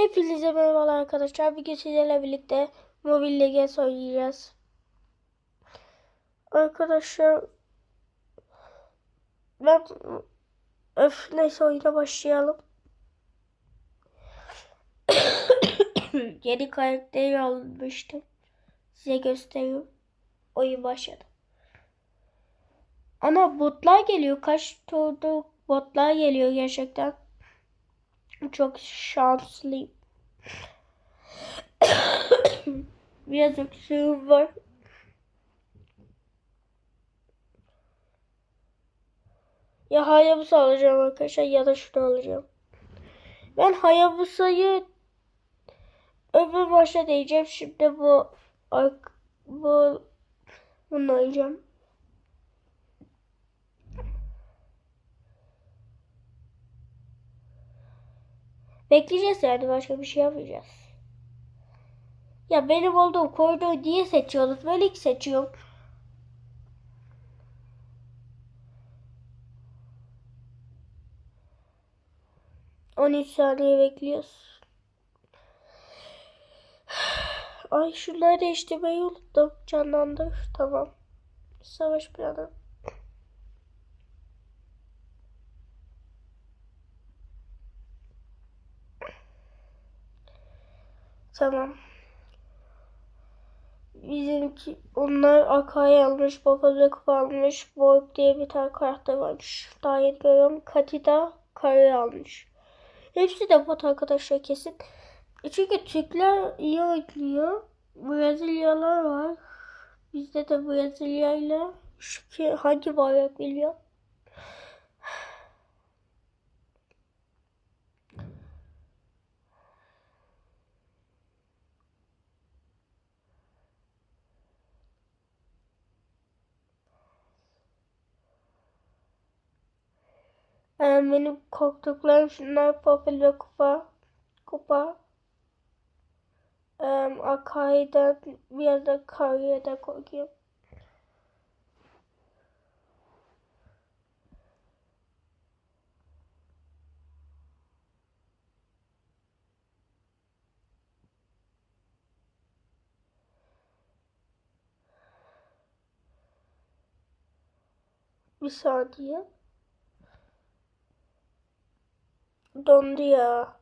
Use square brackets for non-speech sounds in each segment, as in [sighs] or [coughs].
Hepinize merhabalar arkadaşlar. Bugün sizlerle birlikte Mobile Legends oynayacağız. Arkadaşlar ben öf neyse oyuna başlayalım. [coughs] Yeni karakteri almıştım. Size göstereyim. Oyun başladı. Ana botlar geliyor. Kaç turda botlar geliyor gerçekten. Çok şanslıyım. Biraz öksürüğüm var. Ya Hayabusa alacağım arkadaşlar ya da şunu alacağım. Ben Hayabusa'yı öbür maçta diyeceğim. Şimdi bu bu bunu alacağım. Bekleyeceğiz yani başka bir şey yapmayacağız. Ya benim olduğum koridor niye seçiyorsunuz? Ben ilk seçiyorum. On üç saniye bekliyoruz. [sighs] Ay şunları değiştirmeyi unuttum. Canlandır. Tamam. Savaş planı. Tamam. Bizimki onlar Akay almış, Baba kupa almış, Borg diye bir tane karakter varmış. Daha yeni görüyorum. Katida Kare almış. Hepsi de bot arkadaşlar kesin. E çünkü Türkler iyi oynuyor. Brezilyalar var. Bizde de Brezilya ile hangi bayrak biliyor? Benim korktuklarım şunlar Popel ve Kupa. Kupa. Um, Akai'den bir yerde Kariye'den korkuyorum. Bir saniye. Dondu ya.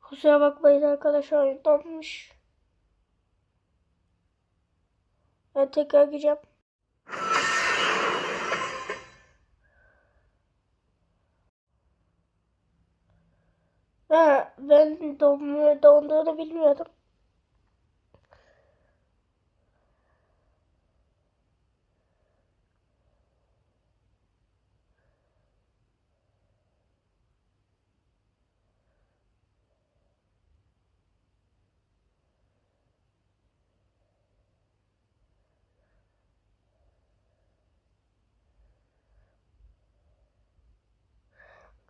Kusura bakmayın arkadaşlar donmuş. Ben tekrar gireceğim. Ha, ben donmuyor, donduğunu bilmiyordum.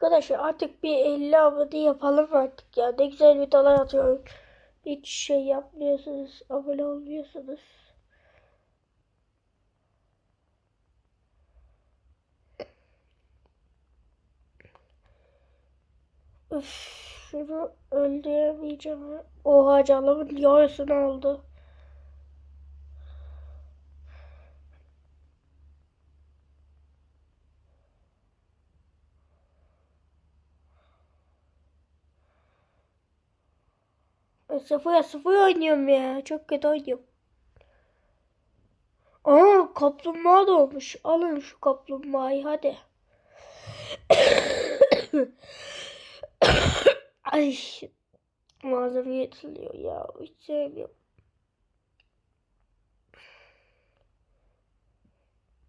Arkadaşlar artık bir 50 abone yapalım artık ya. Ne güzel videolar atıyorum. Hiç şey yapmıyorsunuz. Abone olmuyorsunuz. Üf, şunu öldüremeyeceğim. Oha canımın yarısını aldı. Sıfır sıfır oynuyorum ya. Çok kötü oynuyorum. Aa kaplumbağa da olmuş. Alın şu kaplumbağayı hadi. [coughs] Ay malzeme yetiliyor ya. Hiç sevmiyorum.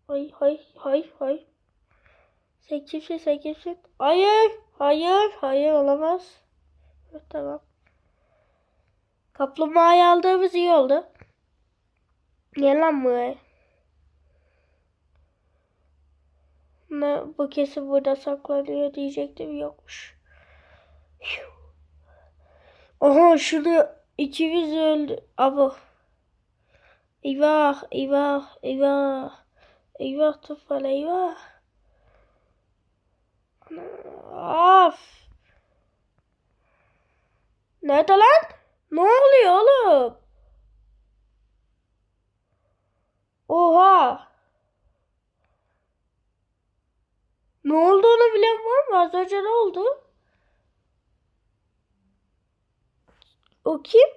Hay hay hay hay. Sen kimsin sen kimsin? Hayır hayır hayır olamaz. Tamam. Kaplumbağayı aldığımız iyi oldu. Gel lan buraya. Ne, bu kesin burada saklanıyor diyecektim yokmuş. Aha şunu ikimiz öldü. Abo. Eyvah eyvah eyvah. Eyvah tufan eyvah. Of. Nerede lan? Ne oluyor oğlum? Oha. Ne olduğunu bilen var mı? Az önce ne oldu? O kim?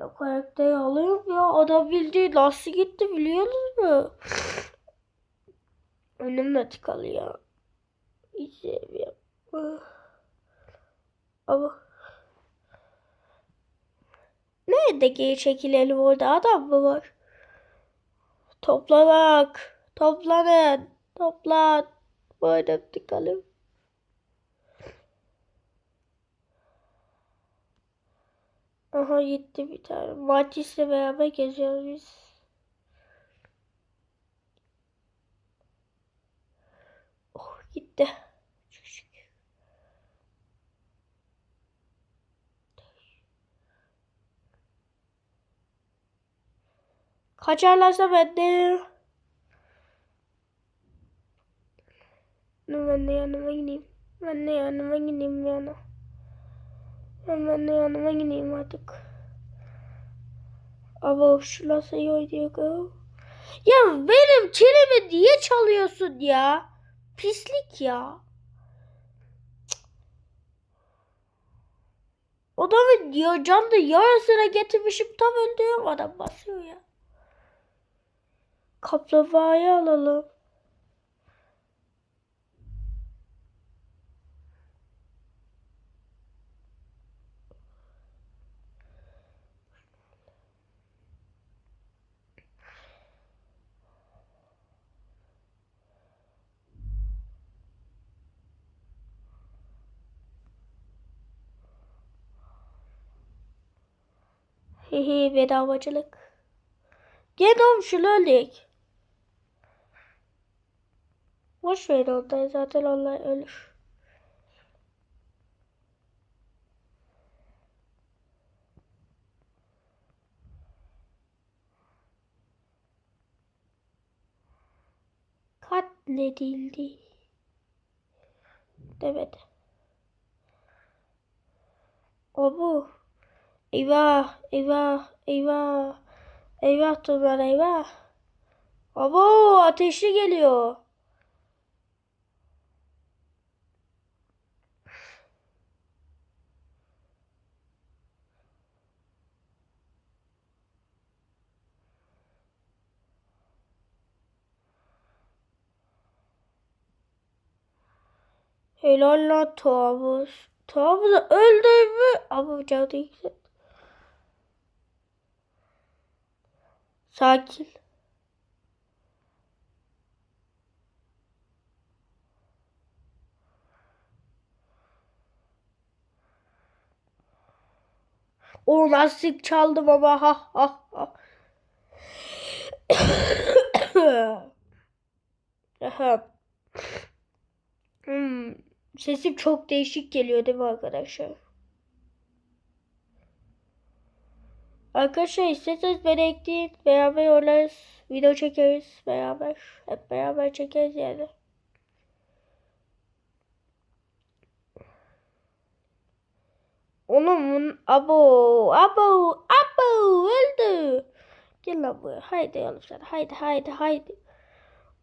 O karakteri alıyorum ya. Adam bildiği nasıl gitti biliyorsunuz mu? Önümle tıkalı ya. Hiç sevmiyorum. Ama Nerede geri çekilelim orada adam mı var? Toplanak. Toplanın. Toplan. Böyle tıkalım. Aha gitti bir tane. Matis'le beraber geziyoruz biz. Gitti. Kaçarlarsa ben de. Ben de yanıma gideyim. Ben de yanıma gideyim yana. Ben de yanıma gideyim artık. Ama şu nasıl iyi oynuyor go. Ya benim çenemi niye çalıyorsun ya? Pislik ya. Adamın ya canlı yarısına getirmişim tam öldürüyorum adam basıyor ya. Kaplumbağayı alalım. Hehe bedavacılık. Gel şunu öldük. Boş ver onları zaten onlar ölür. Katledildi. Demedi. O bu. Eyvah, eyvah, eyvah. Eyvah Turan eyvah. Abo ateşli geliyor. Helal lan Tavus. Tavus öldü mü? Ama canı yüksek. Sakin. O lastik çaldım ama ha ha ha. Aha. [coughs] Hmm. Sesim çok değişik geliyor değil mi arkadaşlar? Arkadaşlar isterseniz beni ekleyin. Beraber oynarız. Video çekeriz beraber. Hep beraber çekeriz yani. Onun abo abo abo öldü. Gel lan buraya. Haydi oğlum sen. Haydi haydi haydi.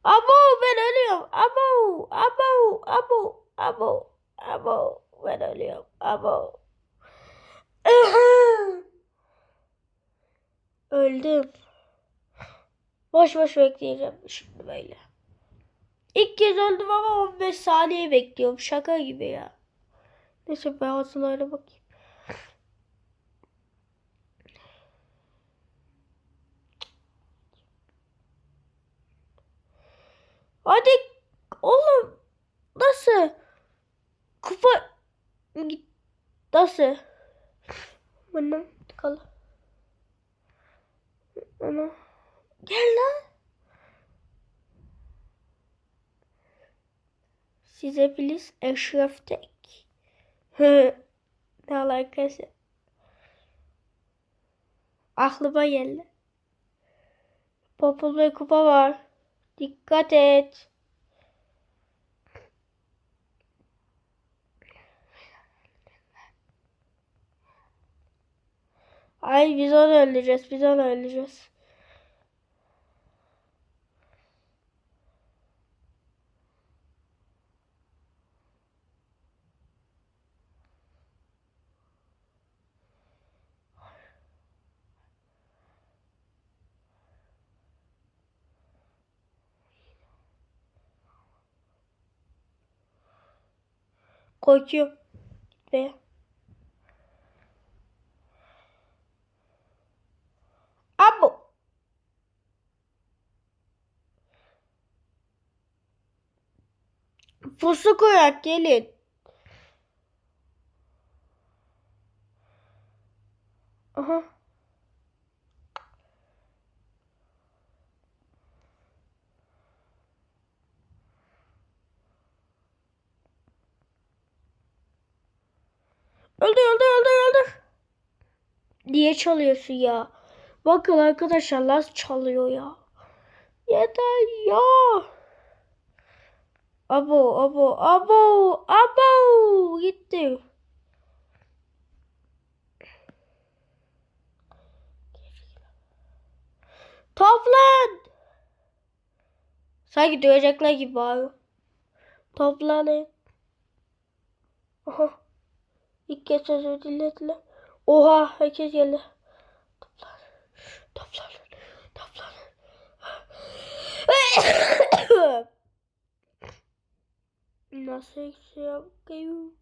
Abo ben ölüyorum. Abo abo abo abo abo ben ölüyorum. Abo. Öldüm. Boş boş bekleyeceğim şimdi böyle. İlk kez öldüm ama 15 saniye bekliyorum. Şaka gibi ya. Neyse ben hazırlara bakayım. Hadi oğlum nasıl? Kupa nasıl? Bana tıkalı. Bana. Gel lan. Size filiz eşraf tek. ne alakası? Aklıma geldi. Popol ve kupa var. Dikkat et. Ay biz onu öldüreceğiz, biz onu öldüreceğiz. Korkuyorum. Ve Abo. Pusu koyak gelin. Niye çalıyorsun ya? Bakın arkadaşlar Laz çalıyor ya. Yeter ya. Abo abo abo abo gitti. Toplan. Sanki dövecekler gibi bağırıyor. Toplanın. Aha. İlk kez özür dilediler. Oha herkes geldi. Toplan. Toplan. Toplan. Nasıl yapayım?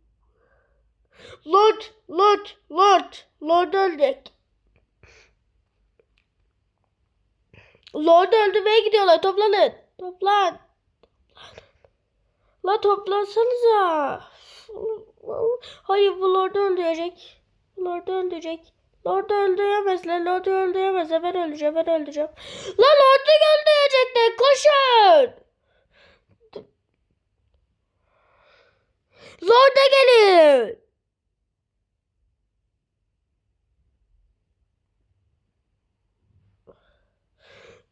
Lord, Lord, Lord, Lord öldük. Lord öldürmeye gidiyorlar. Toplanın. Toplan. La toplansanıza. Hayır bu Lord'u öldürecek. Lord'u öldürecek. Lord'u öldüremezler. Lord'u öldüremezler. Ben öleceğim. Ben öleceğim. La Lord'u öldürecekler. Koşun. Lord'a gelin.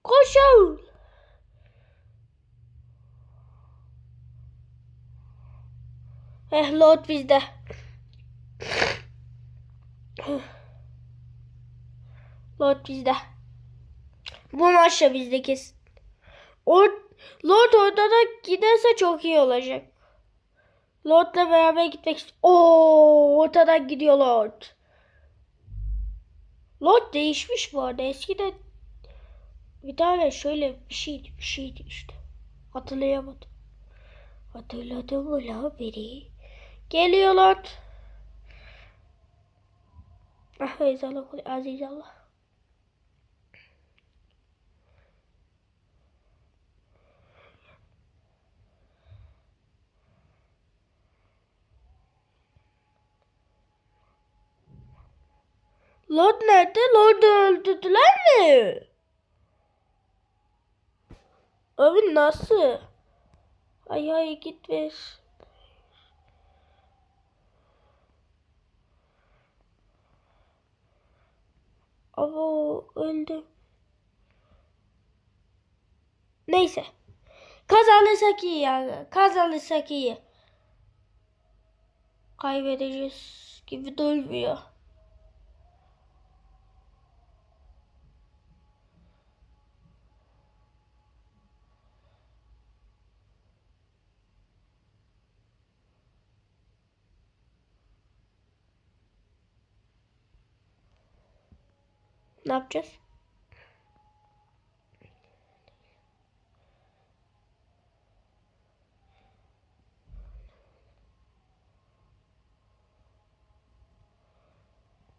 Koşun. Eh Lord bizde. Lord bizde. Bu maçta bizde kesin. Or Lord orada da giderse çok iyi olacak. Lord'la beraber gitmek istiyorum. Oo, ortadan gidiyor Lord. Lord değişmiş bu arada. Eskiden bir tane şöyle bir şeydi, bir şeydi işte. Hatırlayamadım. Hatırladım mı la beni? Geliyor Lord. Ah Ezallah, Aziz Allah. Lord nerede? Lord'u öldürdüler mi? Abi nasıl? Ay ay git ver. Abo öldüm. Neyse. Kazanırsak iyi ya. Kazanırsak iyi. Kaybedeceğiz gibi durmuyor. Ne yapacağız?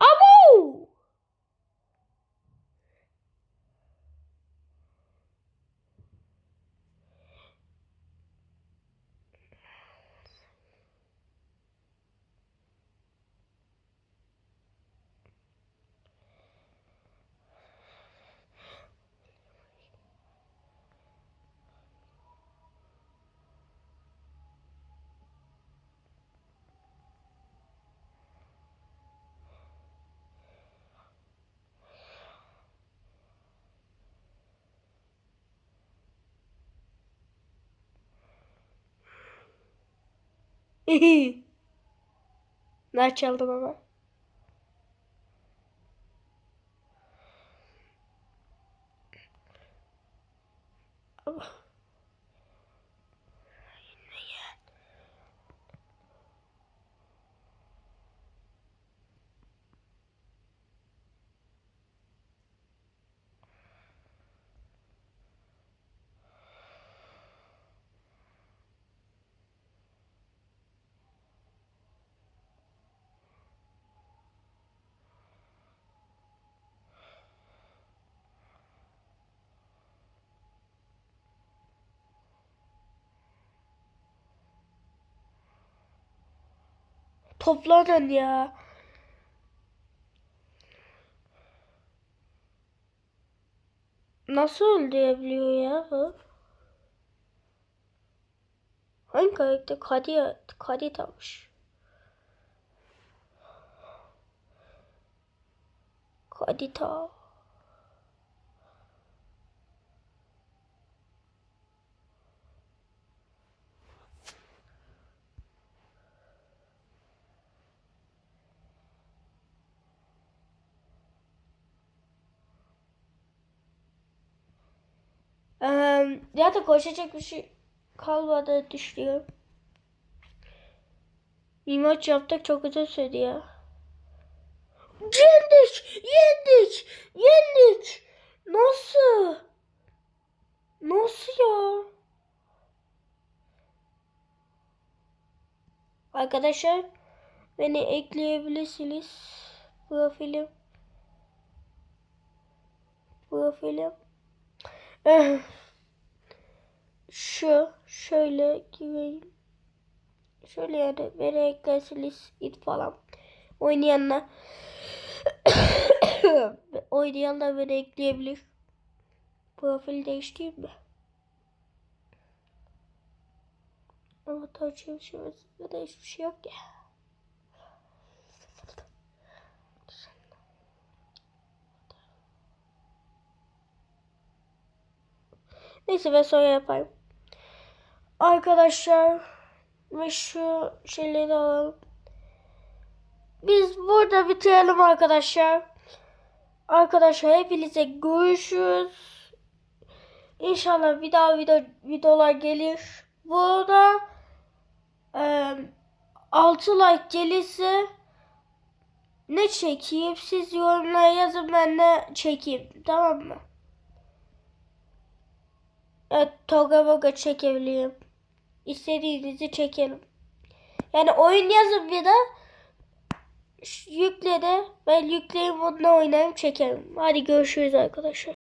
Abo! [laughs] Nar çaldım ama. Toplanın ya. Nasıl öldürebiliyor ya bu? Hangi karakter? Kadi, Kadi tamış. Kadita. Eee ya da koşacak bir şey kalmadı düşünüyorum. Bir maç yaptık çok uzun sürdü ya. Yendik! Yendik! Yendik! Nasıl? Nasıl ya? Arkadaşlar beni ekleyebilirsiniz. Profilim. Profilim. [sighs] Şu şöyle gireyim. Şöyle yani beni eklersiniz it falan. Oynayanlar [coughs] oynayanlar beni ekleyebilir. Profil değiştireyim mi? Ama tarçın şurasında da hiçbir şey yok ya. Neyse ben sonra yaparım. Arkadaşlar ve şu şeyleri alalım. Biz burada bitirelim arkadaşlar. Arkadaşlar hepinize görüşürüz. İnşallah bir daha video, videolar gelir. Burada e, 6 like gelirse ne çekeyim siz yorumlara yazın ben de çekeyim tamam mı? Evet toga moga çekebilirim. İstediğinizi çekelim. Yani oyun yazın bir de yükle de ben yükleyeyim onunla oynayayım çekelim. Hadi görüşürüz arkadaşlar.